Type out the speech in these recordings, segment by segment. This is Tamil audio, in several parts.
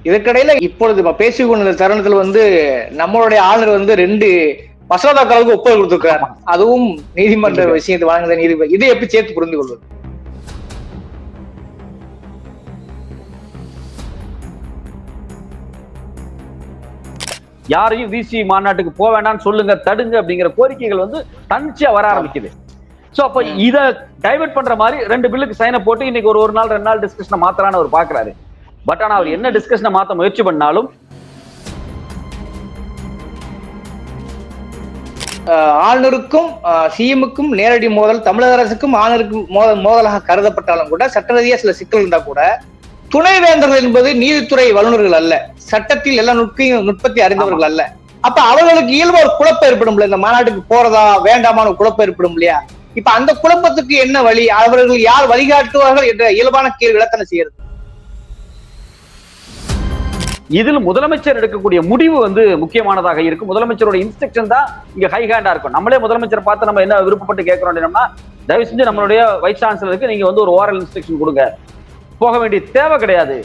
இதுக்கிடையில இப்பொழுது இப்ப பேசிக் கொண்ட தருணத்துல வந்து நம்மளுடைய ஆளுநர் வந்து ரெண்டு மசோதாக்களுக்கு ஒப்புதல் கொடுத்திருக்கிறார். அதுவும் நீதிமன்ற விஷயத்தை வழங்குத நீதிபதி இதை எப்படி சேர்த்து புரிந்து கொள்வது? யாரையும் விசி மாநாட்டுக்கு போக வேண்டாம்னு சொல்லுங்க தடுங்க அப்படிங்கிற கோரிக்கைகள் வந்து தன்னிச்சையா வர ஆரம்பிக்குது. சோ அப்ப. இத டைவர்ட் பண்ற மாதிரி ரெண்டு பில்லுக்கு சைனை போட்டு இன்னைக்கு ஒரு ஒரு நாள் ரெண்டு நாள் டிஸ்கஷனை மாத்தலான்னு அவர் பாக்குறாரு. பட் ஆனா அவர் என்ன டிஸ்கஷனை மாத்த முயற்சி பண்ணாலும் ஆளுநருக்கும் சிஎம்முக்கும் நேரடி மோதல் தமிழக அரசுக்கும் ஆளுநருக்கும் மோதல் மோதலாக கருதப்பட்டாலும் கூட சட்ட ரீதியா சில சிக்கல் இருந்தா கூட துணைவேந்தர்கள் என்பது நீதித்துறை வல்லுநர்கள் அல்ல. சட்டத்தில் எல்லா நுட்பையும் நுட்பத்தை அறிந்தவர்கள் அல்ல. அப்ப அவர்களுக்கு இயல்பு ஒரு குழப்பம் ஏற்படும் இந்த மாநாட்டுக்கு போறதா வேண்டாமான ஒரு குழப்பம் ஏற்படும் இல்லையா? இப்ப அந்த குழப்பத்துக்கு என்ன வழி? அவர்கள் யார் வழிகாட்டுவார்கள் என்ற இயல்பான கேள்வி விளக்கணை செய்யறது. இதில் முதலமைச்சர் எடுக்கக்கூடிய முடிவு வந்து முக்கியமானதாக இருக்கும். முதலமைச்சரோட இன்ஸ்ட்ரக்ஷன் தான் இங்க ஹை ஹேண்டா இருக்கும். நம்மளே முதலமைச்சரை பார்த்து நம்ம என்ன விருப்பப்பட்டு கேட்கிறோம் அப்படின்னா தயவு செஞ்சு நம்மளுடைய வைஸ் சான்சலருக்கு நீங்க வந்து ஒரு ஓரல் இன்ஸ்ட்ரக்ஷன் கொடுங்க. போக வேண்டிய தேவை கிடையாது.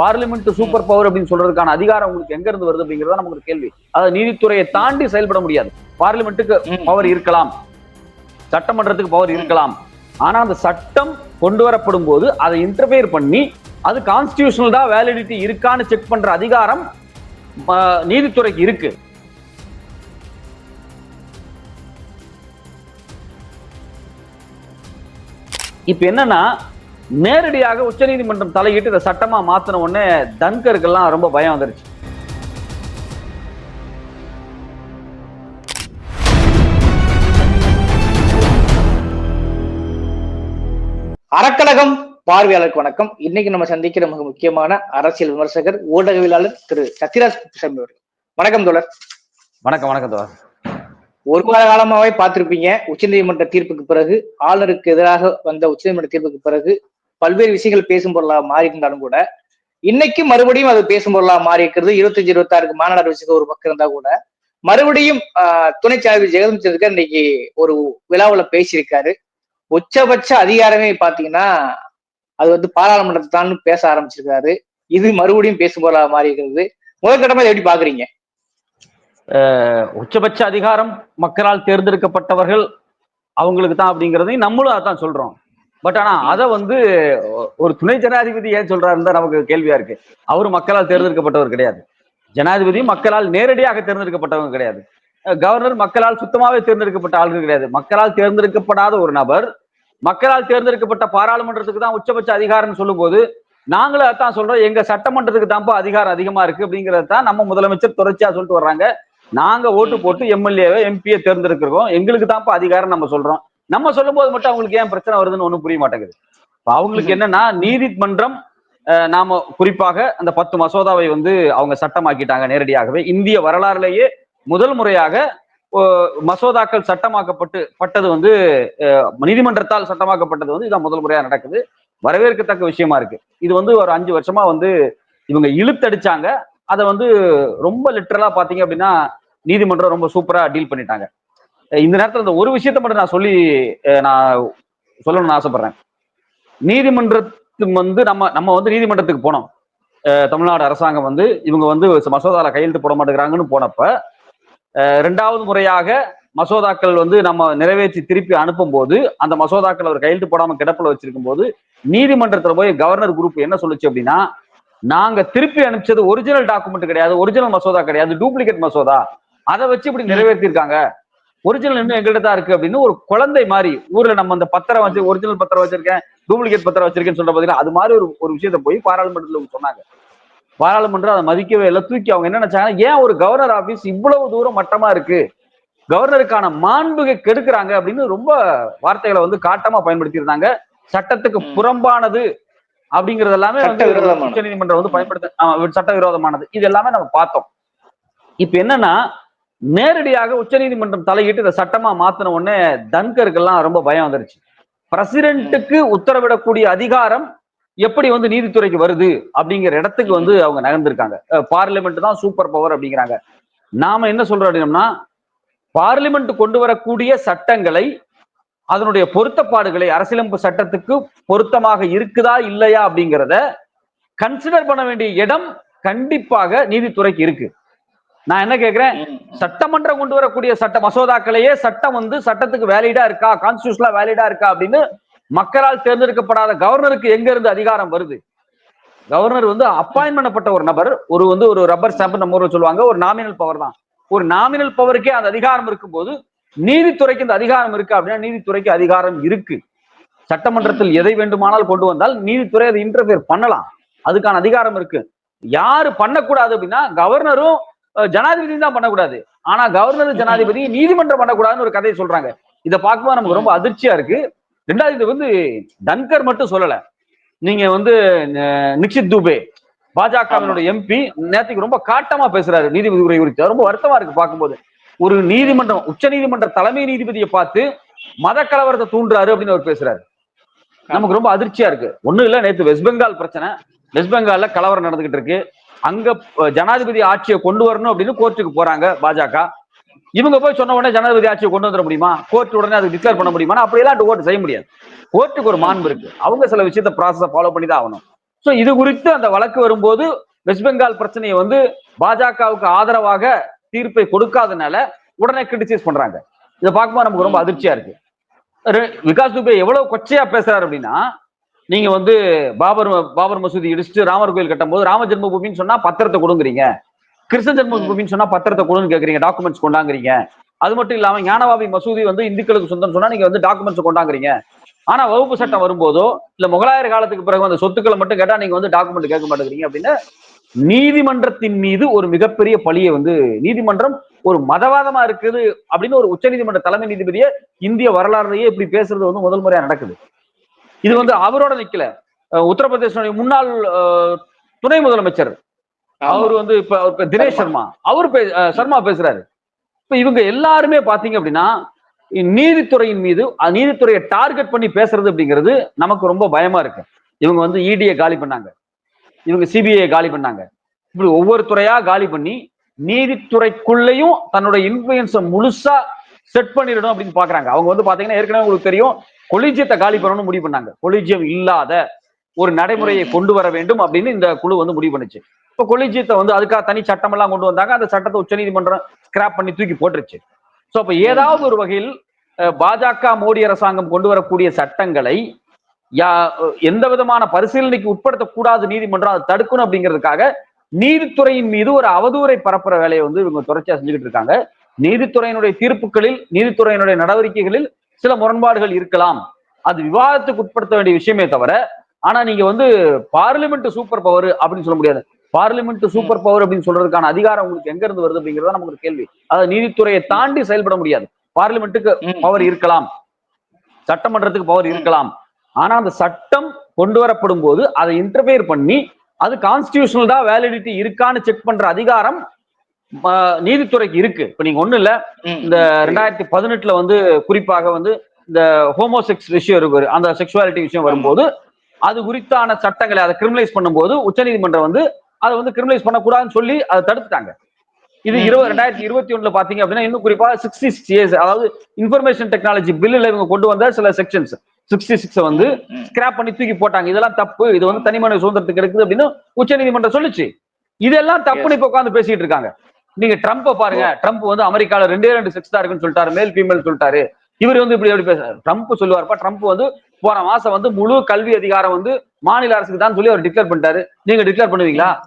பார்லிமெண்ட் சூப்பர் பவர் அப்படின்னு சொல்றதுக்கான அதிகாரம் உங்களுக்கு எங்க இருந்து வருது அப்படிங்கறத நமக்கு ஒரு கேள்வி. அதாவது நீதித்துறையை தாண்டி செயல்பட முடியாது. பார்லிமெண்ட்டுக்கு. பவர் இருக்கலாம். சட்டமன்றத்துக்கு பவர் இருக்கலாம். ஆனா அந்த சட்டம் கொண்டு வரப்படும் போது அதை இன்டர்ஃபியர் பண்ணி அது கான்ஸ்டியூஷனல் தான் வேலிடிட்டி இருக்கான்னு செக் பண்ற அதிகாரம் நீதித்துறைக்கு இருக்கு. இப்ப என்னன்னா நேரடியாக உச்சநீதிமன்றம் தலையிட்டு இதை சட்டமா மாத்தின உடனே தன்கருக்கெல்லாம் ரொம்ப பயம் வந்துருச்சு. அறக்கழகம் பார்வையாளருக்கு வணக்கம். இன்னைக்கு நம்ம சந்திக்கிற மிக முக்கியமான அரசியல் விமர்சகர் ஊடகவியலாளர் திரு சத்யராஜ் குப்புசாமி அவர்கள். வணக்கம் தோழர். வணக்கம் வணக்கம் தோழர். ஒரு வார காலமாவே பார்த்திருப்பீங்க. உச்சநீதிமன்ற தீர்ப்புக்கு பிறகு ஆளுநருக்கு எதிராக வந்த உச்சநீதிமன்ற தீர்ப்புக்கு பிறகு பல்வேறு விஷயங்கள் பேசும் பொருளாக மாறி இருந்தாலும் கூட இன்னைக்கு மறுபடியும் அது பேசும் பொருளாக மாறி இருக்கிறது இருபத்தஞ்சு இருபத்தாறுக்கு மாநாடு அறிவிச்சுக்க ஒரு பக்கம் இருந்தா கூட மறுபடியும் துணை சார்பு ஜெகதமிச்சதுக்கு இன்னைக்கு ஒரு விழாவுல பேசியிருக்காரு. உச்சபட்ச அதிகாரமே பாத்தீங்கன்னா அது வந்து பாராளுமன்றத்தை தான் பேச ஆரம்பிச்சிருக்காரு. இது மறுபடியும் பேசும் போல மாறி இருக்கிறது. முதற்கட்டமா எப்படி பாக்குறீங்க? உச்சபட்ச அதிகாரம் மக்களால் தேர்ந்தெடுக்கப்பட்டவர்கள் அவங்களுக்கு தான் அப்படிங்கறதையும் நம்மளும் அதான் சொல்றோம். பட் ஆனா அதை வந்து ஒரு துணை ஜனாதிபதி ஏன் சொல்றாருன்னு தான் நமக்கு கேள்வியா இருக்கு. அவரு மக்களால் தேர்ந்தெடுக்கப்பட்டவர் கிடையாது. ஜனாதிபதி மக்களால் நேரடியாக தேர்ந்தெடுக்கப்பட்டவங்க கிடையாது. கவர்னர் மக்களால் சுத்தமாவே தேர்ந்தெடுக்கப்பட்ட ஆளுகள் கிடையாது. மக்களால் தேர்ந்தெடுக்கப்படாத ஒரு நபர் மக்களால் தேர்ந்தெடுக்கப்பட்ட பாராளுமன்றத்துக்கு தான் உச்சபட்ச அதிகாரம்னு சொல்லும்போது நாங்களும் அதான் சொல்றோம் எங்க சட்டமன்றத்துக்கு தான்ப்பா அதிகாரம் அதிகமா இருக்கு அப்படிங்கறத தான் நம்ம முதலமைச்சர் தொடர்ச்சியா சொல்லிட்டு வர்றாங்க. நாங்க ஓட்டு போட்டு எம்எல்ஏவை எம்பியை தேர்ந்தெடுக்கிறோம். எங்களுக்கு தான்ப்பா அதிகாரம் நம்ம சொல்றோம். நம்ம சொல்லும் போது மட்டும் அவங்களுக்கு ஏன் பிரச்சனை வருதுன்னு ஒண்ணும் புரிய மாட்டேங்குது. அவங்களுக்கு என்னன்னா நீதிமன்றம் நாம குறிப்பாக அந்த பத்து மசோதாவை வந்து அவங்க சட்டமாக்கிட்டாங்க நேரடியாகவே. இந்திய வரலாறுலேயே முதல் முறையாக மசோதாக்கள் சட்டமாக்கப்பட்டு பட்டது வந்து நீதிமன்றத்தால் சட்டமாக்கப்பட்டது வந்து இதான் முதல் முறையா நடக்குது. வரவேற்கத்தக்க விஷயமா இருக்கு. இது வந்து ஒரு அஞ்சு வருஷமா வந்து இவங்க இழுத்தடிச்சாங்க. அதை வந்து ரொம்ப லிட்டரலா பாத்தீங்க அப்படின்னா நீதிமன்றம் ரொம்ப சூப்பரா டீல் பண்ணிட்டாங்க. இந்த நேரத்துல இந்த ஒரு விஷயத்த மட்டும் நான் சொல்லி நான் சொல்லணும்னு ஆசைப்படுறேன். நீதிமன்றத்து வந்து நம்ம நம்ம வந்து நீதிமன்றத்துக்கு போனோம். தமிழ்நாடு அரசாங்கம் வந்து இவங்க வந்து மசோதாவில் கையெழுத்து போட மாட்டேங்கிறாங்கன்னு போனப்ப ரெண்டாவது முறையாக மசோதாக்கள் வந்து நம்ம நிறைவேற்றி திருப்பி அனுப்பும் போது அந்த மசோதாக்கள் அவர் கையெழுத்து போடாம கிடப்புல வச்சிருக்கும் போது நீதிமன்றத்துல போய் கவர்னர் குரூப் என்ன சொல்லுச்சு அப்படின்னா நாங்க திருப்பி அனுப்பிச்சது ஒரிஜினல் டாக்குமெண்ட் கிடையாது ஒரிஜினல் மசோதா கிடையாது டூப்ளிகேட் மசோதா. அதை வச்சு இப்படி நிறைவேற்றிருக்காங்க. ஒரிஜினல் இன்னும் எங்கள்கிட்ட தான் இருக்கு அப்படின்னு ஒரு குழந்தை மாதிரி ஊர்ல நம்ம அந்த பத்திரம் வச்சு ஒரிஜினல் பத்திரம் வச்சிருக்கேன் டூப்ளிகேட் பத்திரம் வச்சிருக்கேன்னு சொல்ற பாத்தீங்கன்னா அது மாதிரி ஒரு ஒரு விஷயத்த போய் பாராளுமன்றத்துல சொன்னாங்க. பாராளுமன்றம் அதை மதிக்கவே இல்லை. தூக்கி அவங்க என்ன நினைச்சாங்கன்னா ஏன் ஒரு கவர்னர் ஆபீஸ் இவ்வளவு தூரம் மட்டமா இருக்கு? கவர்னருக்கான மாண்புகை கெடுக்குறாங்க அப்படின்னு ரொம்ப வார்த்தைகளை வந்து காட்டமா பயன்படுத்தி இருந்தாங்க சட்டத்துக்கு. புறம்பானது அப்படிங்கறது எல்லாமே. உச்ச நீதிமன்றம் வந்து பயன்படுத்த சட்டவிரோதமானது. இது எல்லாமே நம்ம பார்த்தோம். இப்ப என்னன்னா நேரடியாக உச்சநீதிமன்றம் தலையிட்டு இதை சட்டமா மாத்தின உடனே தன்கருக்கெல்லாம் ரொம்ப பயம் வந்துருச்சு. பிரசிடென்ட்டுக்கு உத்தரவிடக்கூடிய அதிகாரம் எப்படி வந்து நீதித்துறைக்கு வருது அப்படிங்கிற இடத்துக்கு வந்து அவங்க நகர்ந்திருக்காங்க. பார்லிமெண்ட் தான் சூப்பர் பவர் அப்படிங்கிறாங்க. நாம என்ன சொல்றோம் அப்படின்னம்னா பார்லிமெண்ட் கொண்டு வரக்கூடிய சட்டங்களை அதனுடைய பொருத்தப்பாடுகளை அரசியலமைப்பு சட்டத்துக்கு பொருத்தமாக இருக்குதா இல்லையா அப்படிங்கிறத கன்சிடர் பண்ண வேண்டிய இடம் கண்டிப்பாக நீதித்துறைக்கு இருக்கு. நான் என்ன கேக்குறேன்? சட்டமன்றம் கொண்டு வரக்கூடிய சட்ட மசோதாக்களையே சட்டம் வந்து சட்டத்துக்கு வேலிடா இருக்கா? கான்ஸ்டியூஷனா வேலிடா இருக்கா அப்படின்னு மக்களால் தேர்ந்தெடுக்கப்படாத கவர்னருக்கு எங்க இருந்து அதிகாரம் வருது? கவர்னர் வந்து அப்பாயின்ட் பண்ணப்பட்ட ஒரு நபர் ஒரு வந்து ஒரு ரப்பர் ஸ்டாம்ப் நம்ம ஊரில் சொல்லுவாங்க ஒரு நாமினல் பவர் தான். ஒரு நாமினல் பவருக்கே அந்த அதிகாரம் இருக்கும்போது நீதித்துறைக்கு இந்த அதிகாரம் இருக்கு அப்படின்னா நீதித்துறைக்கு அதிகாரம் இருக்கு. சட்டமன்றத்தில் எதை வேண்டுமானால் கொண்டு வந்தால் நீதித்துறை அதை இன்டர்ஃபியர் பண்ணலாம். அதுக்கான அதிகாரம் இருக்கு. யாரு பண்ணக்கூடாது அப்படின்னா கவர்னரும் ஜனாதிபதியும் தான் பண்ணக்கூடாது. ஆனா கவர்னர் ஜனாதிபதி நீதிமன்றம் பண்ணக்கூடாதுன்னு ஒரு கதையை சொல்றாங்க. இதை பார்க்கும்போது நமக்கு ரொம்ப அதிர்ச்சியா இருக்கு. ரெண்டாவது இது வந்து தன்கர் மட்டும் சொல்லல. நீங்க வந்து நிக்ஷித் துபே பாஜகவினுடைய எம்பி நேற்றுக்கு ரொம்ப காட்டமா பேசுறாரு நீதிபதி உரை குறித்து. ரொம்ப வருத்தமா இருக்கு பார்க்கும்போது. ஒரு நீதிமன்றம் உச்ச நீதிமன்ற தலைமை நீதிபதியை பார்த்து மத கலவரத்தை தூண்டுறாரு அப்படின்னு அவர் பேசுறாரு. நமக்கு ரொம்ப அதிர்ச்சியா இருக்கு. ஒண்ணும் இல்ல நேத்து வெஸ்ட் பெங்கால் பிரச்சனை. வெஸ்ட் பெங்கால்ல கலவரம் நடந்துகிட்டு இருக்கு. அங்க ஜனாதிபதி ஆட்சியை கொண்டு வரணும் அப்படின்னு கோர்ட்டுக்கு போறாங்க பாஜக. இவங்க போய் சொன்ன உடனே ஜனாதிபதி ஆட்சியை கொண்டு வந்துட முடியுமா? கோர்ட் உடனே அது டிக்ளேர் பண்ண முடியுமா அப்படியெல்லாம் ஓட்டு செய்ய முடியாது. கோர்ட்டுக்கு ஒரு மாண்பு இருக்கு. அவங்க சில விஷயத்த ப்ராசஸை ஃபாலோ பண்ணி தான் ஆகணும். ஸோ இது குறித்து அந்த வழக்கு வரும்போது வெஸ்ட் பெங்கால் பிரச்சனையை வந்து பாஜகவுக்கு ஆதரவாக தீர்ப்பை கொடுக்காதனால உடனே கிரிட்டிசைஸ் பண்றாங்க. இதை பார்க்கும்போது நமக்கு ரொம்ப அதிர்ச்சியா இருக்கு. விகாஸ் துபே எவ்வளவு கொச்சையா பேசுறாரு அப்படின்னா நீங்க வந்து பாபர் பாபர் மசூதி இடிச்சுட்டு ராமர் கோயில் கட்டும் போது ராம ஜென்மபூமின்னு சொன்னா பத்திரத்தை கொடுங்குறீங்க. கிருஷ்ண ஜென்மபூமின்னு சொன்னா பத்திரத்தை கொடுன்னு கேக்குறீங்க டாக்குமெண்ட்ஸ் கொண்டாங்குறீங்க. அது மட்டும் இல்லாம ஞானவாபி மசூதி வந்து இந்துக்களுக்கு சொந்தம் சொன்னா நீங்க வந்து டாக்குமெண்ட்ஸ் கொண்டாங்குறீங்க. ஆனா வகுப்பு சட்டம் வரும்போதோ இல்ல முகலாயர் காலத்துக்கு பிறகு அந்த சொத்துக்களை மட்டும் கேட்டா நீங்க வந்து டாக்குமெண்ட் கேட்க மாட்டேங்கிறீங்க அப்படின்னு நீதிமன்றத்தின் மீது ஒரு மிகப்பெரிய பழியை வந்து நீதிமன்றம் ஒரு மதவாதமா இருக்குது அப்படின்னு ஒரு உச்சநீதிமன்ற தலைமை நீதிபதியே இந்திய வரலாறுலயே இப்படி பேசுறது வந்து முதல் முறையா நடக்குது. இது வந்து அவரோட நிக்கல. உத்தரப்பிரதேசனுடைய முன்னாள் துணை முதலமைச்சர் அவர் வந்து இப்ப தினேஷ் சர்மா. அவர் சர்மா பேசுறாரு. இப்ப இவங்க எல்லாருமே பாத்தீங்க அப்படின்னா நீதித்துறையின் மீது நீதித்துறையை டார்கெட் பண்ணி பேசுறது அப்படிங்கிறது நமக்கு ரொம்ப பயமா இருக்கு. இவங்க வந்து இடியை காலி பண்ணாங்க. இவங்க சிபிஐ காலி பண்ணாங்க. இப்படி ஒவ்வொரு துறையா காலி பண்ணி நீதித்துறைக்குள்ளேயும் தன்னோட இன்ஃபுளுன்ஸை முழுசா செட் பண்ணிடணும் அப்படின்னு பாக்குறாங்க. அவங்க வந்து பாத்தீங்கன்னா ஏற்கனவே உங்களுக்கு தெரியும் கொலிஜியத்தை காலி பண்ணணும்னு முடிவு பண்ணாங்க. கொலிஜியம் இல்லாத ஒரு நடைமுறையை கொண்டு வர வேண்டும் அப்படின்னு இந்த குழு வந்து முடிவு பண்ணுச்சு. இப்ப கொலிஜியத்தை வந்து அதுக்காக தனி சட்டம் எல்லாம் கொண்டு வந்தாங்க. அந்த சட்டத்தை உச்சநீதிமன்றம் ஸ்கிராப் பண்ணி தூக்கி போட்டுருச்சு. சோ அப்ப ஏதாவது ஒரு வகையில் பாஜக மோடி அரசாங்கம் கொண்டு வரக்கூடிய சட்டங்களை எந்த விதமான பரிசீலனைக்கு உட்படுத்தக்கூடாது நீதிமன்றம் அதை தடுக்கணும் அப்படிங்கிறதுக்காக நீதித்துறையின் மீது ஒரு அவதூறை பரப்புற வேலையை வந்து இவங்க தொடர்ச்சியா செஞ்சுக்கிட்டு இருக்காங்க. நீதித்துறையினுடைய தீர்ப்புகளில் நீதித்துறையினுடைய நடவடிக்கைகளில் சில முரண்பாடுகள் இருக்கலாம். அது விவாதத்துக்கு உட்படுத்த வேண்டிய விஷயமே தவிர ஆனா நீங்க வந்து பார்லிமெண்ட் சூப்பர் பவர் அப்படின்னு சொல்ல முடியாது. பார்லிமெண்ட் சூப்பர் பவர் அப்படின்னு சொல்றதுக்கான அதிகாரம் உங்களுக்கு எங்க இருந்து வருது அப்படிங்கறத நமக்கு கேள்வி. அதாவது நீதித்துறையை தாண்டி செயல்பட முடியாது. பார்லிமெண்ட்டுக்கு பவர் இருக்கலாம். சட்டமன்றத்துக்கு பவர் இருக்கலாம். ஆனா அந்த சட்டம் கொண்டு வரப்படும் போது அதை இன்டர்ஃபியர் பண்ணி அது கான்ஸ்டியூஷனல் தான் வேலிடிட்டி இருக்கான்னு செக் பண்ற அதிகாரம் நீதித்துறைக்கு இருக்கு. இப்ப நீங்க ஒண்ணு இல்ல. இந்த ரெண்டாயிரத்தி பதினெட்டுல வந்து குறிப்பாக வந்து இந்த ஹோமோசெக்ஸ் விஷயம் இருக்கு அந்த செக்ஷுவாலிட்டி விஷயம் வரும்போது அது குறித்தான சட்டங்களை அதை கிரிமினலைஸ் பண்ணும்போது உச்சநீதிமன்றம் வந்து அதை வந்து கிரிமினலைஸ் பண்ணக்கூடாதுன்னு சொல்லி அதை தடுத்துட்டாங்க. இது. இருபது ரெண்டாயிரத்தி இருபத்தி ஒண்ணுல பாத்தீங்க அப்படின்னா இன்னும் குறிப்பா சிக்ஸ்டி சிக்ஸ் இயர்ஸ் அதாவது இன்ஃபர்மேஷன் டெக்னாலஜி பில்லுல இவங்க கொண்டு வந்த சில செக்ஷன்ஸ் சிக்ஸ்டி சிக்ஸ் வந்து ஸ்கிராப் பண்ணி தூக்கி போட்டாங்க. இதெல்லாம் தப்பு. இது வந்து தனிமனித சுதந்திரத்துக்கு இருக்குது அப்படின்னு உச்சநீதிமன்றம் சொல்லுச்சு. இதெல்லாம் தப்புன்னு இப்ப உட்காந்து பேசிட்டு இருக்காங்க. நீங்க ட்ரம்ப்ப பாருங்க. ட்ரம்ப் வந்து அமெரிக்கால ரெண்டே ரெண்டு செக்ஸ் தான் இருக்குன்னு சொல்லிட்டாரு. மேல் ஃபீமேல் சொல்லிட்டாரு. இவர் வந்து இப்படி எப்படி பேசுறாரு ட்ரம்ப் சொல்லுவார்ப்பா. ட்ரம்ப் வந்து போன மாசம் வந்து முழு கல்வி அதிகாரம் வந்து மாநில அரசுக்கு தான் சொல்லி அவர் டிக்ளேர் பண்ணிட்டாரு. நீங்க டிக்ளேர் பண்ணுவீங்களா?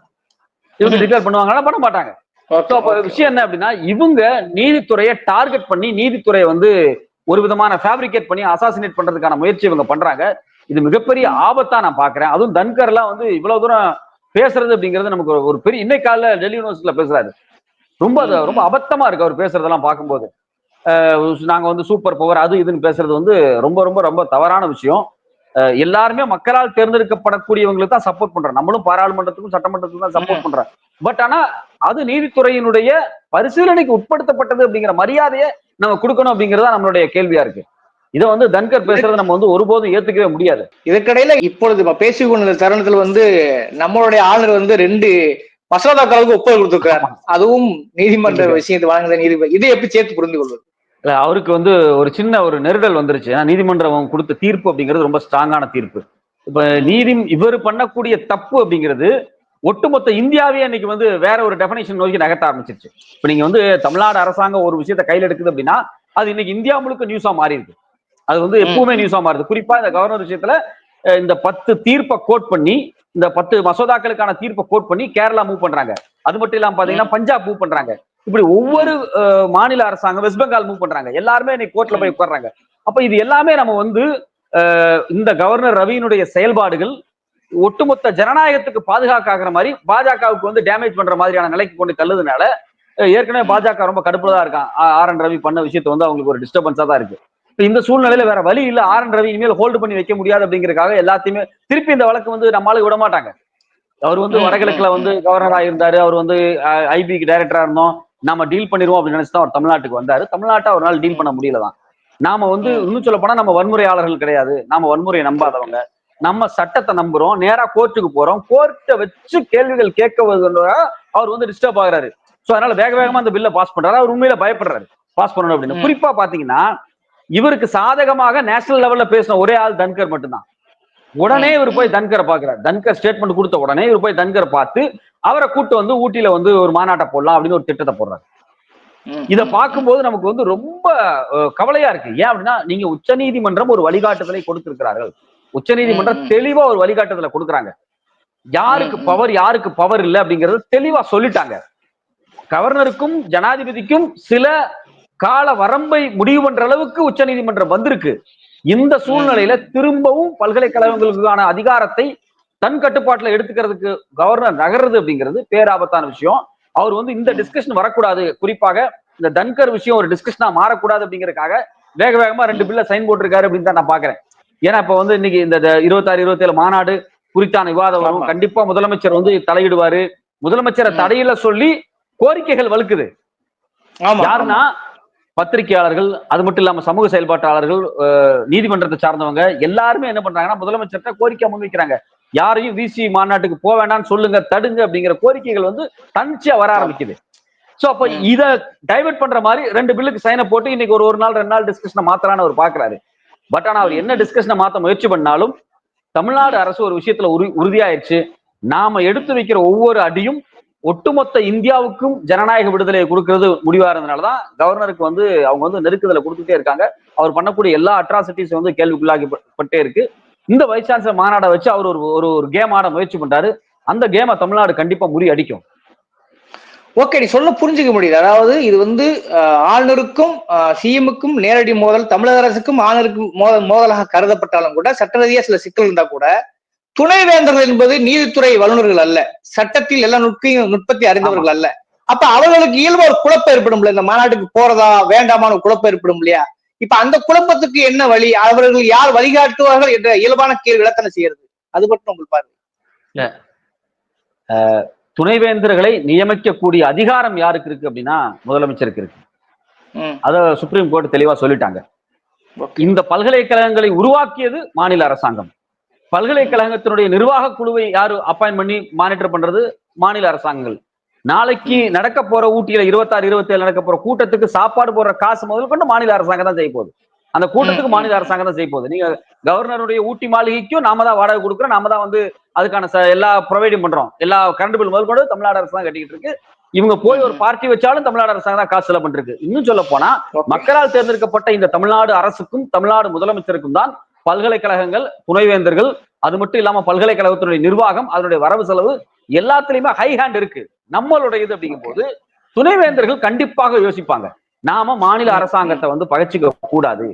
இவங்க டிக்ளேர் பண்ணுவாங்கன்னா பண்ண மாட்டாங்க. விஷயம் என்ன அப்படின்னா இவங்க நீதித்துறையை டார்கெட் பண்ணி நீதித்துறையை வந்து ஒரு விதமான ஃபேப்ரிகேட் பண்ணி அசாசினேட் பண்றதுக்கான முயற்சி இவங்க பண்றாங்க. இது மிகப்பெரிய ஆபத்தா நான் பாக்குறேன். அதுவும் தன்கர் எல்லாம் வந்து இவ்வளவு தூரம் பேசுறது அப்படிங்கிறது நமக்கு ஒரு- பெரிய இன்னைக்கு காலைல டெல்லி யூனிவர்சிட்டியில பேசுறாரு. ரொம்ப ரொம்ப அபத்தமா இருக்கு அவர் பேசுறதெல்லாம் பார்க்கும்போது. நாங்க வந்து சூப்பர் பவர் அது இதுன்னு பேசுறது வந்து ரொம்ப ரொம்ப ரொம்ப தவறான விஷயம். எல்லாருமே மக்களால் தேர்ந்தெடுக்கப்படக்கூடியவங்களுக்கு தான் சப்போர்ட் பண்றோம். நம்மளும் பாராளுமன்றத்துக்கும் சட்டமன்றத்துக்கும் தான் சப்போர்ட் பண்றோம். பட் ஆனா அது நீதித்துறையினுடைய பரிசீலனைக்கு உட்படுத்தப்பட்டது அப்படிங்கிற மரியாதையை நம்ம கொடுக்கணும் அப்படிங்கறதா நம்மளுடைய கேள்வியா இருக்கு. இதை வந்து தன்கர் பேசுறதை நம்ம வந்து ஒருபோதும் ஏத்துக்கவே முடியாது. இதற்கிடையில இப்பொழுது இப்ப பேசிக் கொண்ட தருணத்துல வந்து நம்மளுடைய ஆளுநர் வந்து ரெண்டு மசோதாக்களுக்கு ஒப்புதல் கொடுத்திருக்காரு அதுவும் நீதிமன்ற விஷயத்தை வழங்குத நீதிபதி. இதை எப்படி சேர்த்து புரிந்து கொள்வது இல்ல அவருக்கு வந்து ஒரு சின்ன ஒரு நெருடல் வந்துருச்சு. ஏன்னா நீதிமன்றம் கொடுத்த தீர்ப்பு அப்படிங்கிறது ரொம்ப ஸ்ட்ராங்கான தீர்ப்பு. இப்ப நீதி இவர் பண்ணக்கூடிய தப்பு அப்படிங்கிறது ஒட்டுமொத்த இந்தியாவே இன்னைக்கு வந்து வேற ஒரு டெபனேஷன் நோக்கி நகர்த்த ஆரம்பிச்சிருச்சு. இப்ப நீங்க வந்து தமிழ்நாடு அரசாங்கம் ஒரு விஷயத்தை கையில் எடுக்குது அப்படின்னா அது இன்னைக்கு இந்தியா முழுக்க நியூஸா மாறி இருக்கு அது வந்து எப்பவுமே நியூஸா மாறுது. குறிப்பா இந்த கவர்னர் விஷயத்துல இந்த பத்து தீர்ப்பை கோட் பண்ணி இந்த பத்து மசோதாக்களுக்கான தீர்ப்பை கோட் பண்ணி கேரளா மூவ் பண்றாங்க. அது மட்டும் இல்லாம பாத்தீங்கன்னா பஞ்சாப் மூவ் பண்றாங்க. இப்படி ஒவ்வொரு மாநில அரசாங்கம் வெஸ்ட் பெங்கால் மூவ் பண்றாங்க. எல்லாருமே இன்னைக்கு கோர்ட்ல போய் உட்கார்றாங்க. அப்ப இது எல்லாமே நம்ம வந்து இந்த கவர்னர் ரவியினுடைய செயல்பாடுகள் ஒட்டுமொத்த ஜனநாயகத்துக்கு பாதுகாக்காகிற மாதிரி பாஜகவுக்கு வந்து டேமேஜ் பண்ற மாதிரியான நிலைக்கு கொண்டு தள்ளுதுனால ஏற்கனவே பாஜக ரொம்ப கடுப்புல தான் இருக்கான். ஆர் என் ரவி பண்ண விஷயத்த வந்து அவங்களுக்கு ஒரு டிஸ்டர்பன்ஸா தான் இருக்கு. இப்ப இந்த சூழ்நிலையில வேற வழி இல்ல. ஆர் என் ரவி இனிமேல் ஹோல்டு பண்ணி வைக்க முடியாது அப்படிங்கறதுக்காக எல்லாத்தையுமே திருப்பி இந்த வழக்கு வந்து நம்மளால விட மாட்டாங்க. அவர் வந்து வடகிழக்குல வந்து கவர்னரா இருந்தாரு அவர் வந்து ஐபிக்கு டைரக்டரா இருந்தோம். நாம டீல் பண்ணிடுவோம் அப்படின்னு நினைச்சு தான் அவர் தமிழ்நாட்டுக்கு வந்தாரு. தமிழ்நாட்டை நாள் டீல் பண்ண முடியலதான். நாம வந்து. இன்னும் சொல்ல போனா நம்ம வன்முறையாளர்கள் கிடையாது. நாம வன்முறையை நம்பாதவங்க. நம்ம சட்டத்தை நம்புறோம். நேரா கோர்ட்டுக்கு போறோம். கோர்ட்டை வச்சு கேள்விகள் கேட்க அவர் வந்து டிஸ்டர்ப் ஆகுறாரு. சோ அதனால வேக வேகமா அந்த பில்ல பாஸ் பண்றாரு. அவர் உண்மையில பயப்படுறாரு. பாஸ் பண்ணணும் அப்படின்னு. குறிப்பா பாத்தீங்கன்னா இவருக்கு சாதகமாக நேஷனல் லெவல்ல பேசின ஒரே ஆள் தன்கர் மட்டும்தான். உடனே இவர் போய் தன்கரை பாக்குறாரு. தன்கர் ஸ்டேட்மெண்ட் கொடுத்த உடனே இவர் போய் தன்கரை பார்த்து அவரை கூட்டு வந்து ஊட்டியில வந்து ஒரு மாநாட்டை போடலாம் அப்படின்னு ஒரு திட்டத்தை போடுறாரு இத பார்க்கும்போது நமக்கு வந்து ரொம்ப கவலையா இருக்கு. ஏன் அப்படின்னா நீங்க உச்சநீதிமன்றம் ஒரு வழிகாட்டுதலை கொடுத்திருக்கிறார்கள். உச்சநீதிமன்றம் ம், ம். தெளிவா ஒரு வழிகாட்டுதலை கொடுக்குறாங்க. யாருக்கு. பவர் யாருக்கு பவர் இல்ல அப்படிங்கறது தெளிவா சொல்லிட்டாங்க. கவர்னருக்கும் ஜனாதிபதிக்கும் சில கால வரம்பை முடிவு பண்ற அளவுக்கு உச்சநீதிமன்றம் வந்திருக்கு. இந்த சூழ்நிலையில திரும்பவும் பல்கலைக்கழகங்களுக்கான அதிகாரத்தை தன் கட்டுப்பாட்டுல எடுத்துக்கிறதுக்கு கவர்னர் நகர்றது அப்படிங்கிறது பேராபத்தான விஷயம். அவர் வந்து இந்த டிஸ்கஷன் வரக்கூடாது. குறிப்பாக இந்த தன்கர் விஷயம் ஒரு டிஸ்கஷனா மாறக்கூடாது அப்படிங்கறதுக்காக வேக வேகமா ரெண்டு பில்ல சைன் போட்டிருக்காரு அப்படின்னு தான் நான் பாக்குறேன் ஏன்னா இப்ப வந்து இன்னைக்கு இந்த இருபத்தாறு இருபத்தேழு மாநாடு குறித்தான விவாதம் வரும். கண்டிப்பா முதலமைச்சர் வந்து தலையிடுவாரு. முதலமைச்சரை. தடையில சொல்லி கோரிக்கைகள் வலுக்குது. யாருன்னா பத்திரிகையாளர்கள் அது மட்டும் இல்லாம சமூக செயல்பாட்டாளர்கள் நீதிமன்றத்தை சார்ந்தவங்க எல்லாருமே என்ன பண்றாங்கன்னா முதலமைச்சர்கிட்ட கோரிக்கை முன்வைக்கிறாங்க. யாரையும் விசி மாநாட்டுக்கு போக வேண்டாம்னு சொல்லுங்க தடுங்க அப்படிங்கிற கோரிக்கைகள் வந்து தனிச்சா வர ஆரம்பிக்குது. சோ அப்ப. இத டைவர்ட் பண்ற மாதிரி ரெண்டு பில்லுக்கு சைனை போட்டு இன்னைக்கு ஒரு ஒரு நாள் ரெண்டு நாள் டிஸ்கஷனை மாத்தலான்னு அவர் பாக்குறாரு. பட் ஆனா அவர் என்ன டிஸ்கஷனை மாத்த முயற்சி பண்ணாலும் தமிழ்நாடு அரசு ஒரு விஷயத்துல உறு உறுதியாயிருச்சு. நாம எடுத்து வைக்கிற ஒவ்வொரு அடியும் ஒட்டுமொத்த இந்தியாவுக்கும் ஜனநாயக விடுதலையை கொடுக்கறது முடிவா இருந்தனாலதான் கவர்னருக்கு வந்து அவங்க வந்து நெருக்குதலை கொடுத்துட்டே இருக்காங்க. அவர் பண்ணக்கூடிய எல்லா அட்ராசிட்டிஸும் வந்து கேள்விக்குள்ளாக்கப்பட்டே இருக்கு. இந்த வைஸ் சான்சலர் மாநாடை வச்சு அவர் ஒரு ஒரு ஒரு கேம் ஆட முயற்சி பண்றாரு. அந்த கேமை தமிழ்நாடு கண்டிப்பா முறியடிக்கும் ஓகே நீ சொல்ல புரிஞ்சுக்க முடியுது. அதாவது இது வந்து ஆளுநருக்கும் சிஎம்முக்கும் நேரடி மோதல் தமிழக அரசுக்கும் ஆளுநருக்கும் மோதல் மோதலாக கருதப்பட்டாலும் கூட சட்ட ரீதியா சில சிக்கல் இருந்தா கூட துணைவேந்தர்கள் என்பது நீதித்துறை வல்லுநர்கள் அல்ல. சட்டத்தில் எல்லா நுட்பையும் நுட்பத்தை அறிந்தவர்கள் அல்ல. அப்ப அவர்களுக்கு இயல்பு ஒரு குழப்பம் ஏற்படும் இந்த மாநாட்டுக்கு போறதா வேண்டாமான குழப்பம் ஏற்படும் இல்லையா? இப்ப அந்த குழப்பத்துக்கு என்ன வழி? அவர்கள் யார் வழிகாட்டுவார்கள் என்ற இயல்பான கேள்வி விளக்கணை செய்யறது அது மட்டும் உங்களுக்கு பாருங்க துணைவேந்தர்களை நியமிக்கக்கூடிய அதிகாரம் யாருக்கு இருக்கு அப்படின்னா முதலமைச்சருக்கு இருக்கு. அத சுப்ரீம் கோர்ட் தெளிவா சொல்லிட்டாங்க. இந்த பல்கலைக்கழகங்களை உருவாக்கியது மாநில அரசாங்கம். பல்கலைக்கழகத்தினுடைய நிர்வாக குழுவை யாரு அப்பாயின் பண்ணி மானிட்டர் பண்றது மாநில அரசாங்கங்கள். நாளைக்கு நடக்க போற ஊட்டியில இருபத்தாறு இருபத்தேழு நடக்க போற கூட்டத்துக்கு சாப்பாடு போடுற காசு முதல் கொண்டு மாநில அரசாங்கம் தான் செய்ய போகுது. அந்த கூட்டத்துக்கு மாநில அரசாங்கம் தான் செய்ய போகுது. நீங்க கவர்னருடைய ஊட்டி மாளிகைக்கும் நாம தான் வாடகை கொடுக்குறோம். நாம தான் வந்து அதுக்கான எல்லா ப்ரொவைடும் பண்றோம். எல்லா கரண்ட் பில் முதல் கொண்டு தமிழ்நாடு அரசு தான் கட்டிக்கிட்டு இருக்கு. இவங்க போய் ஒரு பார்ட்டி வச்சாலும் தமிழ்நாடு அரசாங்கம் தான் காசு செலவு பண்ணிருக்கு இன்னும் சொல்ல போனா. மக்களால் தேர்ந்தெடுக்கப்பட்ட இந்த தமிழ்நாடு அரசுக்கும் தமிழ்நாடு முதலமைச்சருக்கும் தான் பல்கலைக்கழகங்கள் துணைவேந்தர்கள் அது மட்டும் இல்லாம பல்கலைக்கழகத்தினுடைய நிர்வாகம் அதனுடைய வரவு செலவு எல்லாத்துலயுமே ஹை ஹேண்ட் இருக்கு. நம்மளுடைய இது அப்படிங்கும் போது துணைவேந்தர்கள் கண்டிப்பாக யோசிப்பாங்க. நாம மாநில அரசாங்கத்தை வந்து பகச்சிக்க கூடாது.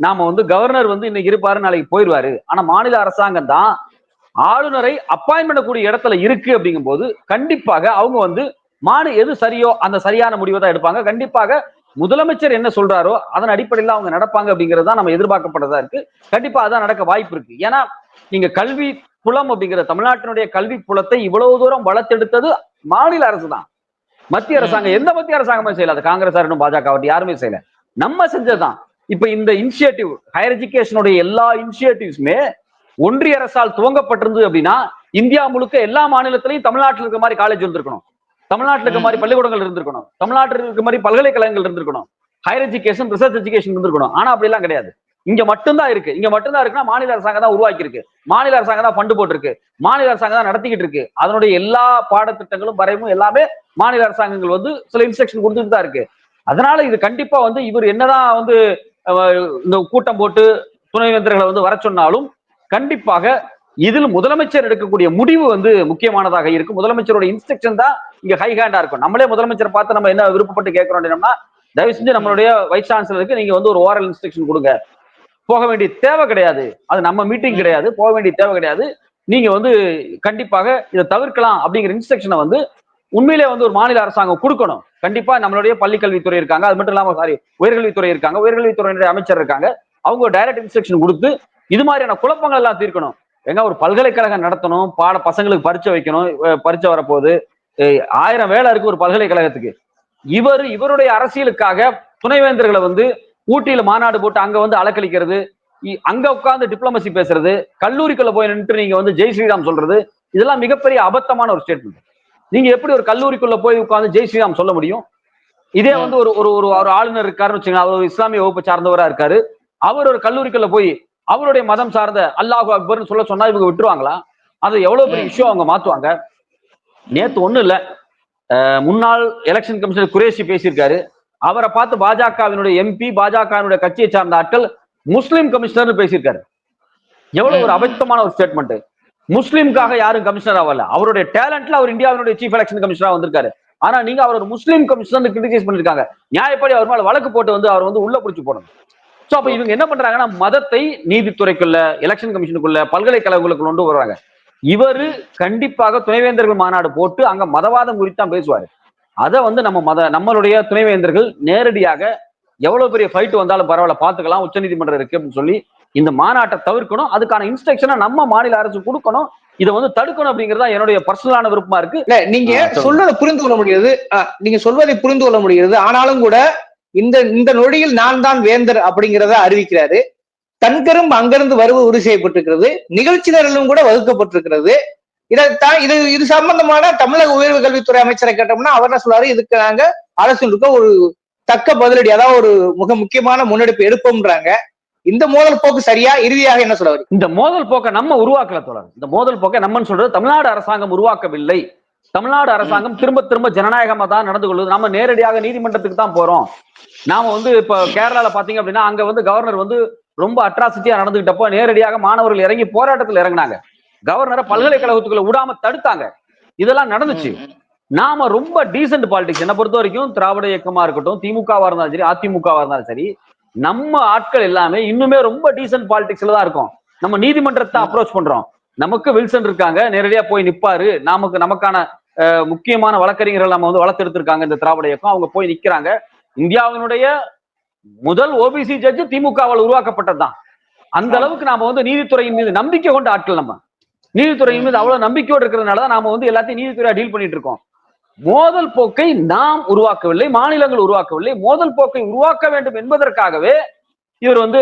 நாம வந்து கவர்னர் வந்து இன்னைக்கு இருப்பாரு நாளைக்கு போயிருவாரு. ஆனா மாநில அரசாங்கம் தான் ஆளுநரை அப்பாயின் பண்ணக்கூடிய இடத்துல இருக்கு அப்படிங்கும்போது கண்டிப்பாக அவங்க வந்து மாநில எது சரியோ அந்த சரியான முடிவை தான் எடுப்பாங்க. கண்டிப்பாக முதலமைச்சர் என்ன சொல்றாரோ அதன் அடிப்படையில் அவங்க நடப்பாங்க அப்படிங்கிறது தான் நம்ம எதிர்பார்க்கப்படுறதா இருக்கு. கண்டிப்பா அதான் நடக்க வாய்ப்பு இருக்கு. ஏன்னா நீங்க கல்வி புலம் அப்படிங்கிற தமிழ்நாட்டினுடைய கல்வி புலத்தை இவ்வளவு தூரம் வளர்த்தெடுத்தது மாநில அரசு தான் மத்திய அரசாங்கம் எந்த மத்திய அரசாங்கமே செய்யல. அது காங்கிரஸ் இருக்கட்டும் பாஜக யாருமே செய்யல. நம்ம செஞ்சதுதான். இப்ப இந்த இனிஷியேட்டிவ் ஹையர் எஜுகேஷனுடைய எல்லா இனிஷியேட்டிவ்ஸுமே ஒன்றிய அரசால் துவங்கப்பட்டிருந்தது அப்படின்னா இந்தியா முழுக்க எல்லா மாநிலத்திலையும் தமிழ்நாட்டில் இருக்க மாதிரி காலேஜ் வந்திருக்கணும். தமிழ்நாட்டில் இருக்க மாதிரி பள்ளிக்கூடங்கள் இருந்திருக்கணும். தமிழ்நாட்டில் இருக்க மாதிரி பல்கலைக்கழகங்கள் இருந்திருக்கணும். ஹையர் எஜுகேஷன் ரிசர்ச் எஜுகேஷன் இருந்திருக்கணும். ஆனா அப்படிலாம் கிடையாது. இங்க மட்டும்தான் இருக்கு. இங்க மட்டும்தான் இருக்குன்னா மாநில அரசாங்கம் தான் உருவாக்கி இருக்கு மாநில அரசாங்கம் தான் ஃபண்டு போட்டிருக்கு. மாநில அரசாங்கம் தான் நடத்திக்கிட்டு இருக்கு. அதனுடைய எல்லா பாடத்திட்டங்களும் வரைவும் எல்லாமே மாநில அரசாங்கங்கள் வந்து சில இன்ஸ்ட்ரக்ஷன் கொடுத்துட்டு தான் இருக்கு. அதனால இது கண்டிப்பா வந்து இவர் என்னதான் வந்து இந்த கூட்டம் போட்டு துணைவேந்தர்களை வந்து வர சொன்னாலும் கண்டிப்பாக இதில் முதலமைச்சர் எடுக்கக்கூடிய முடிவு வந்து முக்கியமானதாக இருக்கும். முதலமைச்சரோட இன்ஸ்ட்ரக்ஷன் தான் இங்க ஹை ஹேண்டா இருக்கும். நம்மளே முதலமைச்சர் பார்த்து நம்ம என்ன விருப்பப்பட்டு கேட்கிறோம் அப்படின்னா தயவு செஞ்சு நம்மளுடைய வைஸ் சான்சலருக்கு நீங்க வந்து ஒரு ஓரல் இன்ஸ்ட்ரக்ஷன் கொடுங்க. போக வேண்டிய தேவை கிடையாது. அது நம்ம மீட்டிங் கிடையாது. போக வேண்டிய தேவை கிடையாது. நீங்க வந்து கண்டிப்பாக இதை தவிர்க்கலாம் அப்படிங்கிற இன்ஸ்ட்ரக்ஷனை வந்து உண்மையிலே வந்து ஒரு மாநில அரசாங்கம் கொடுக்கணும். கண்டிப்பா நம்மளுடைய பள்ளிக்கல்வித்துறை இருக்காங்க. அது மட்டும் இல்லாம சாரி உயர்கல்வித்துறை இருக்காங்க. உயர்கல்வித்துறையினுடைய அமைச்சர் இருக்காங்க. அவங்க டைரக்ட் இன்ஸ்ட்ரக்ஷன் கொடுத்து இது மாதிரியான குழப்பங்கள் எல்லாம் தீர்க்கணும். எங்க ஒரு பல்கலைக்கழகம் நடத்தணும் பாட பசங்களுக்கு பரீட்சை வைக்கணும் அஹ் பரீட்சை வரப்போகுது. ஆயிரம் வேலை இருக்கு ஒரு பல்கலைக்கழகத்துக்கு. இவர் இவருடைய அரசியலுக்காக துணைவேந்தர்களை வந்து ஊட்டியில மாநாடு போட்டு அங்க வந்து அலக்களிக்கிறது அங்க உட்கார்ந்து டிப்ளமசி பேசுறது கல்லூரிக்குள்ள போய் நின்று நீங்க வந்து ஜெய் ஸ்ரீராம் சொல்றது இதெல்லாம் மிகப்பெரிய அபத்தமான ஒரு ஸ்டேட்மெண்ட் நீங்க எப்படி ஒரு கல்லூரிக்குள்ள போய் உட்கார்ந்து ஜெய் ஸ்ரீராம் சொல்ல முடியும்? இதே வந்து ஒரு ஒரு ஒரு ஒரு ஆளுநர் இருக்காருன்னு வச்சுங்க அவர் ஒரு இஸ்லாமிய வகுப்பு சார்ந்தவரா இருக்காரு. அவர் ஒரு கல்லூரிக்குள்ள போய் அவருடைய மதம் சார்ந்த அல்லாஹு அக்பர்னு சொல்ல சொன்னா இவங்க விட்டுருவாங்களா? அது எவ்வளவு பெரிய இஷ்யூ அவங்க மாத்துவாங்க? நேத்து ஒண்ணும் இல்ல. முன்னாள் எலெக்ஷன் கமிஷனர் குரேஷி பேசியிருக்காரு. அவரை பார்த்து பாஜகவினுடைய எம்பி பாஜகவினுடைய கட்சியை சார்ந்த ஆட்கள் முஸ்லிம் கமிஷனர் பேசியிருக்காரு. எவ்வளவு ஒரு அபத்தமான ஒரு ஸ்டேட்மெண்ட் முஸ்லிம்காக யாரும் கமிஷனர் ஆகல. அவருடைய டேலண்ட்ல அவர் இந்தியாவினுடைய சீஃப் எலெக்ஷன் கமிஷனரா வந்திருக்காரு. ஆனா நீங்க அவர் ஒரு முஸ்லீம் கமிஷனர் கிரிட்டிசைஸ் பண்ணிருக்காங்க. நியாயப்படி அவர் மேல வழக்கு போட்டு வந்து அவர் வந்து உள்ள பிடிச்சு போடணும். சோ அப்ப இவங்க என்ன பண்றாங்கன்னா மதத்தை நீதித்துறைக்குள்ள எலெக்ஷன் கமிஷனுக்குள்ள பல்கலைக்கழகங்களுக்குள்ள கொண்டு வர்றாங்க. இவரு கண்டிப்பாக துணைவேந்தர்கள் மாநாடு போட்டு அங்க மதவாதம் குறித்து தான் பேசுவாரு. அதை வந்து நம்ம மத நம்மளுடைய துணைவேந்தர்கள் நேரடியாக எவ்வளவு பெரிய ஃபைட் வந்தாலும் பரவாயில்ல பாத்துக்கலாம் உச்சநீதிமன்றம் இருக்கு அப்படின்னு சொல்லி இந்த மாநாட்டை தவிர்க்கணும். அதுக்கான இன்ஸ்ட்ரக்ஷனை நம்ம மாநில அரசு கொடுக்கணும். இதை வந்து தடுக்கணும் அப்படிங்கறதா என்னுடைய பர்சனலான விருப்பமா இருக்கு. இல்ல நீங்க. சொல்றதை புரிந்து கொள்ள முடியுது நீங்க சொல்வதை புரிந்து கொள்ள முடிகிறது. ஆனாலும் கூட இந்த இந்த நொடியில் நான் தான் வேந்தர் அப்படிங்கிறத அறிவிக்கிறாரு. தன்கரும் அங்கிருந்து வருவது உறுதி செய்யப்பட்டிருக்கிறது. நிகழ்ச்சி நிரலும் கூட வகுக்கப்பட்டிருக்கிறது. இதைத்தான் இது இது சம்பந்தமான தமிழக உயர்வு கல்வித்துறை அமைச்சரை கேட்டோம்னா அவர் என்ன சொல்றாரு? இதுக்கு நாங்க அரசுக்கு ஒரு தக்க பதிலடி அதாவது ஒரு மிக முக்கியமான முன்னெடுப்பு எடுப்போம்ன்றாங்க. இந்த மோதல் போக்கு சரியா? இறுதியாக என்ன சொல்ல இந்த மோதல் போக்கை நம்ம உருவாக்கல தொடர் இந்த மோதல் போக்கை நம்மன்னு சொல்றது? தமிழ்நாடு அரசாங்கம் உருவாக்கவில்லை. தமிழ்நாடு அரசாங்கம் திரும்ப திரும்ப ஜனநாயகமா தான் நடந்து கொள்வது நம்ம நேரடியாக நீதிமன்றத்துக்கு தான் போறோம். நாம வந்து இப்ப கேரளால பாத்தீங்க அப்படின்னா அங்க வந்து கவர்னர் வந்து ரொம்ப அட்ராசிட்டியா நடந்துகிட்டப்போ நேரடியாக மாணவர்கள் இறங்கி போராட்டத்தில் இறங்குனாங்க. கவர்னரை பல்கலைக்கழகத்துக்குள்ள விடாம தடுத்தாங்க. இதெல்லாம் நடந்துச்சு. நாம ரொம்ப டீசென்ட் பாலிடிக்ஸ் என்ன பொறுத்த வரைக்கும் திராவிட இயக்கமா இருக்கட்டும் திமுகவா இருந்தாலும் சரி அதிமுகவா இருந்தாலும் சரி நம்ம ஆட்கள் எல்லாமே இன்னுமே ரொம்ப டீசென்ட் பாலிடிக்ஸ்ல தான் இருக்கும். நம்ம நீதிமன்றத்தை அப்ரோச் பண்றோம். நமக்கு வில்சன் இருக்காங்க நேரடியா போய் நிப்பாரு. நமக்கு நமக்கான முக்கியமான வழக்கறிஞர்கள் நம்ம வந்து வளர்த்தெடுத்திருக்காங்க இந்த திராவிட இயக்கம். அவங்க போய் நிக்கிறாங்க. இந்தியாவினுடைய முதல் ஓபிசி ஜட்ஜ் திமுகவால் உருவாக்கப்பட்டதுதான். அந்த அளவுக்கு நாம வந்து நீதித்துறையின் மீது நம்பிக்கை கொண்ட ஆட்கள் நம்ம. நீதித்துறையின் மீது அவ்வளவு நம்பிக்கையோடு இருக்கிறதுனால தான் நாம வந்து எல்லாத்தையும் நீதித்துறையா டீல் பண்ணிட்டு இருக்கோம். மோதல் போக்கை நாம் உருவாக்கவில்லை மாநிலங்கள் உருவாக்கவில்லை. மோதல் போக்கை உருவாக்க வேண்டும் என்பதற்காகவே இவர் வந்து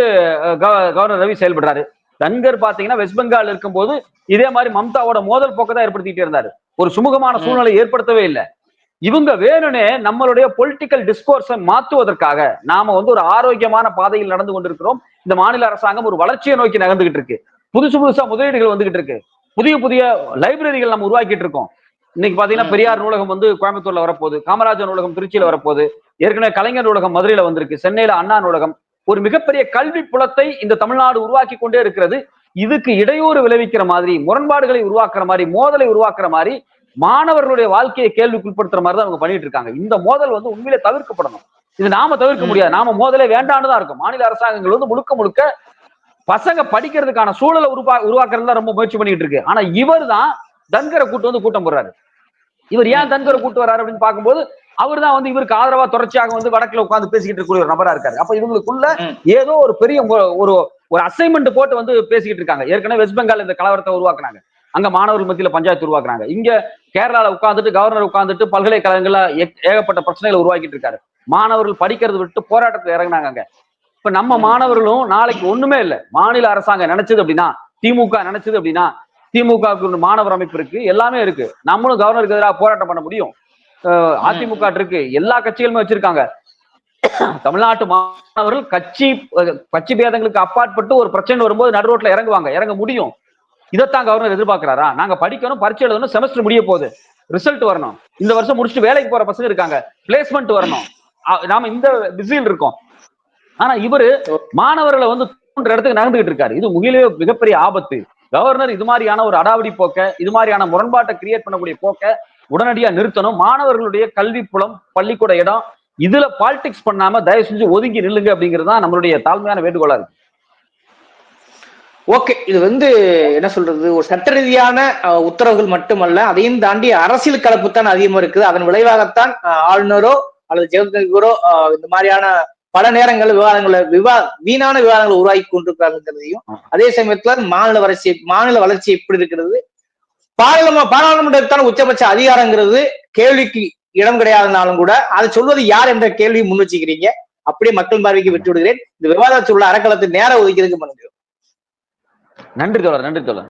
கவர்னர் ரவி செயல்படுறாரு. தன்கர் பாத்தீங்கன்னா வெஸ்ட் பெங்கால் இருக்கும்போது இதே மாதிரி மம்தாவோட மோதல் போக்கை தான் ஏற்படுத்திட்டே இருந்தாரு. ஒரு சுமூகமான சூழ்நிலை ஏற்படுத்தவே இல்லை. இவங்க வேணும்னே நம்மளுடைய பொலிட்டிக்கல் டிஸ்கோர்ஸை மாத்துவதற்காக நாம வந்து ஒரு ஆரோக்கியமான பாதையில் நடந்து கொண்டிருக்கிறோம். இந்த மாநில அரசாங்கம் ஒரு வளர்ச்சியை நோக்கி நகர்ந்துகிட்டு இருக்கு. புதுசு புதுசா முதலீடுகள் வந்துகிட்டு இருக்கு. புதிய புதிய லைப்ரரிகள் நம்ம உருவாக்கிட்டு இருக்கோம். இன்னைக்கு பாத்தீங்கன்னா பெரியார் நூலகம் வந்து கோயம்புத்தூர்ல வரப்போகுது. காமராஜர் நூலகம் திருச்சியில வரப்போகுது. ஏற்கனவே கலைஞர் நூலகம் மதுரையில வந்திருக்கு. சென்னையில அண்ணா நூலகம். ஒரு மிகப்பெரிய கல்வி புலத்தை இந்த தமிழ்நாடு உருவாக்கி கொண்டே இருக்கிறது. இதுக்கு இடையூறு விளைவிக்கிற மாதிரி முரண்பாடுகளை உருவாக்குற மாதிரி மோதலை உருவாக்குற மாதிரி மாணவர்களுடைய வாழ்க்கையை கேள்விக்குட்படுத்துற மாதிரி தான் அவங்க பண்ணிட்டு இருக்காங்க. இந்த மோதல் வந்து உண்மையிலே தவிர்க்கப்படணும். இது நாம தவிர்க்க. முடியாது. நாம மோதலே வேண்டான்னு தான் இருக்கும். மாநில அரசாங்கங்கள் வந்து முழுக்க முழுக்க பசங்க படிக்கிறதுக்கான சூழலை உருவா உருவாக்குறது தான் ரொம்ப முயற்சி பண்ணிட்டு இருக்கு. ஆனா இவர் தான் தன்கரை கூட்டு வந்து கூட்டம் போடுறாரு. இவர் ஏன் தன்கரை கூட்டு வர்றாரு அப்படின்னு பார்க்கும்போது அவர் தான் வந்து இவருக்கு ஆதரவா தொடர்ச்சியாக வந்து வடக்குல உட்கார்ந்து பேசிக்கிட்டு இருக்கக்கூடிய ஒரு நபரா இருக்காரு. அப்ப இவங்களுக்குள்ள. ஏதோ ஒரு பெரிய ஒரு ஒரு அசைன்மெண்ட் போட்டு வந்து பேசிக்கிட்டு இருக்காங்க. ஏற்கனவே வெஸ்ட் பெங்கால் இந்த கலவரத்தை உருவாக்குனாங்க. அங்க மாணவர்கள் மத்தியில பஞ்சாயத்து உருவாக்குனாங்க இங்க கேரளால உட்கார்ந்துட்டு கவர்னர் உட்கார்ந்துட்டு பல்கலைக்கழகங்கள்ல ஏக- ஏகப்பட்ட பிரச்சனைகளை உருவாக்கிட்டு இருக்காரு. மாணவர்கள் படிக்கிறது விட்டு போராட்டத்துல இறங்குனாங்க அங்க. இப்ப நம்ம மாணவர்களும் நாளைக்கு ஒண்ணுமே இல்ல. மாநில அரசாங்கம் நினைச்சது அப்படின்னா திமுக நினைச்சது அப்படின்னா திமுகவுக்கு மாணவர் அமைப்பு இருக்கு எல்லாமே இருக்கு. நம்மளும் கவர்னருக்கு எதிராக போராட்டம் பண்ண முடியும். அதிமுக இருக்கு. எல்லா கட்சிகளுமே வச்சிருக்காங்க. தமிழ்நாட்டு மாணவர்கள் கட்சி கட்சி பேதங்களுக்கு அப்பாற்பட்டு ஒரு பிரச்சனை வரும்போது நடு ரோட்ல இறங்குவாங்க. இறங்க முடியும். இதைத்தான் கவர்னர் எதிர்பார்க்கிறாரா? நாங்க படிக்கணும் பரீட்சை எழுதணும் செமஸ்டர் முடிய போகுது. ரிசல்ட் வரணும். இந்த வருஷம் முடிச்சுட்டு வேலைக்கு போற பசங்க இருக்காங்க. பிளேஸ்மெண்ட் வரணும். நாம இந்த பிஸியில் இருக்கோம். ஆனா இவரு மாணவர்களை வந்து தூண்டுற இடத்துக்கு நடந்துகிட்டு இருக்காரு. இது உண்மையிலேயே மிகப்பெரிய ஆபத்து. கவர்னர் இது மாதிரியான ஒரு அடாவடி போக்க இது மாதிரியான முரண்பாட்டை கிரியேட் பண்ணக்கூடிய போக்க உடனடியா நிறுத்தணும். மாணவர்களுடைய கல்வி புலம் பள்ளிக்கூட இடம் இதுல பாலிடிக்ஸ் பண்ணாம தயவு செஞ்சு ஒதுங்கி நில்லுங்க அப்படிங்கிறது தான் நம்மளுடைய தாழ்மையான வேண்டுகோளா இருக்கு. ஓகே இது வந்து என்ன சொல்றது ஒரு சட்ட ரீதியான உத்தரவுகள் மட்டுமல்ல அதையும் தாண்டி அரசியல் கலப்பு தான் அதிகமா இருக்குது. அதன் விளைவாகத்தான் ஆளுநரோ அல்லது ஜெகதீரோ இந்த மாதிரியான பல நேரங்கள் விவாதங்களை விவா வீணான விவாதங்களை உருவாக்கி கொண்டிருக்கிறாங்கிறதையும் அதே சமயத்துல மாநில வளர்ச்சி மாநில வளர்ச்சி எப்படி இருக்கிறது? பாராளும பாராளுமன்றத்தான உச்சபட்ச அதிகாரங்கிறது கேள்விக்கு இடம் கிடையாதுனாலும் கூட அதை சொல்வது யார் என்ற கேள்வி முன் வச்சுக்கிறீங்க. அப்படியே மக்கள் பார்வைக்கு விட்டு விடுகிறேன். இந்த விவாதத்தில் உள்ள அறக்களத்தை நேரம் ஒதுக்கிறதுக்கு பண்ணுங்க நன்றி தோழர் நன்றி தோழர்.